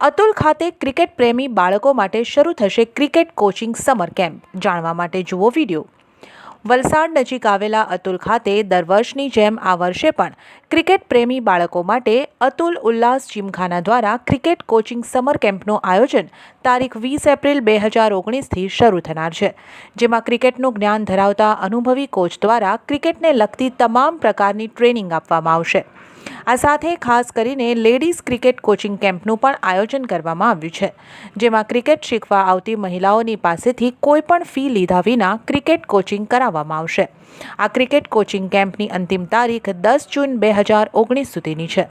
અતુલ ખાતે ક્રિકેટ પ્રેમી બાળકો માટે શરૂ થશે ક્રિકેટ કોચિંગ સમર કેમ્પ. જાણવા માટે જુઓ વીડિયો. વલસાડ નજીક આવેલા અતુલ ખાતે દર વર્ષની જેમ આ વર્ષે પણ ક્રિકેટ પ્રેમી બાળકો માટે અતુલ ઉલ્લાસ જીમખાના દ્વારા ક્રિકેટ કોચિંગ સમર કેમ્પનું આયોજન તારીખ વીસ એપ્રિલ બે હજાર ઓગણીસથી શરૂ થનાર છે, જેમાં ક્રિકેટનું જ્ઞાન ધરાવતા અનુભવી કોચ દ્વારા ક્રિકેટને લગતી તમામ પ્રકારની ટ્રેનિંગ આપવામાં આવશે. આ સાથે ખાસ કરીને લેડીઝ ક્રિકેટ કોચિંગ કેમ્પનું પણ આયોજન કરવામાં આવ્યું છે, જેમાં ક્રિકેટ શીખવા આવતી મહિલાઓની પાસેથી કોઈપણ ફી લીધા વિના ક્રિકેટ કોચિંગ કરાવવામાં આવશે. આ ક્રિકેટ કોચિંગ કેમ્પની અંતિમ તારીખ દસ જૂન બે હજાર ઓગણીસ સુધીની છે.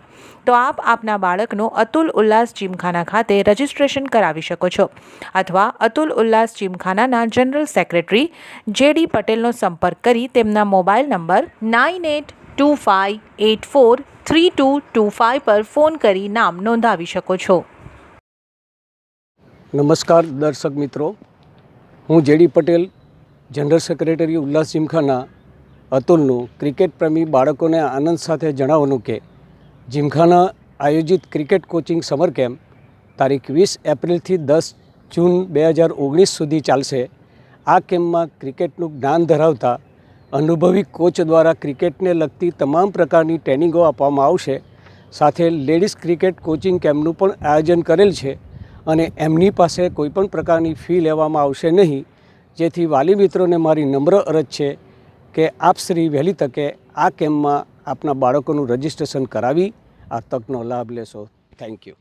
તો આપ આપના બાળકનું અતુલ ઉલ્લાસ જીમખાના ખાતે રજિસ્ટ્રેશન કરાવી શકો છો અથવા અતુલ ઉલ્લાસ જીમખાનાના જનરલ સેક્રેટરી જેડી પટેલનો સંપર્ક કરી તેમના mobile number nine eight two five eight four three two two five પર ફોન કરી નામ નોંધાવી શકો છો નમસ્કાર દર્શક મિત્રો હું જેડી પટેલ જનરલ સેક્રેટરી ઉલ્લાસ જીમખાના અતુલનું ક્રિકેટ પ્રેમી બાળકોને આનંદ સાથે જણાવવાનું કે જીમખાના આયોજિત ક્રિકેટ કોચિંગ સમર કેમ્પ તારીખ વીસ એપ્રિલથી દસ જૂન બે હજાર ઓગણીસ સુધી ચાલશે આ કેમ્પમાં ક્રિકેટનું જ્ઞાન ધરાવતા અનુભવી કોચ દ્વારા ક્રિકેટને લગતી તમામ પ્રકારની ટ્રેનિંગો આપવામાં આવશે. સાથે લેડીઝ ક્રિકેટ કોચિંગ કેમ્પનું પણ આયોજન કરેલ છે અને એમની પાસે કોઈપણ પ્રકારની ફી લેવામાં આવશે નહીં. જેથી વાલી મિત્રોને મારી નમ્ર અરજ છે કે આપ શ્રી વહેલી તકે આ કેમ્પમાં આપના બાળકોનું રજિસ્ટ્રેશન કરાવી આ તકનો લાભ લેશો. Thank you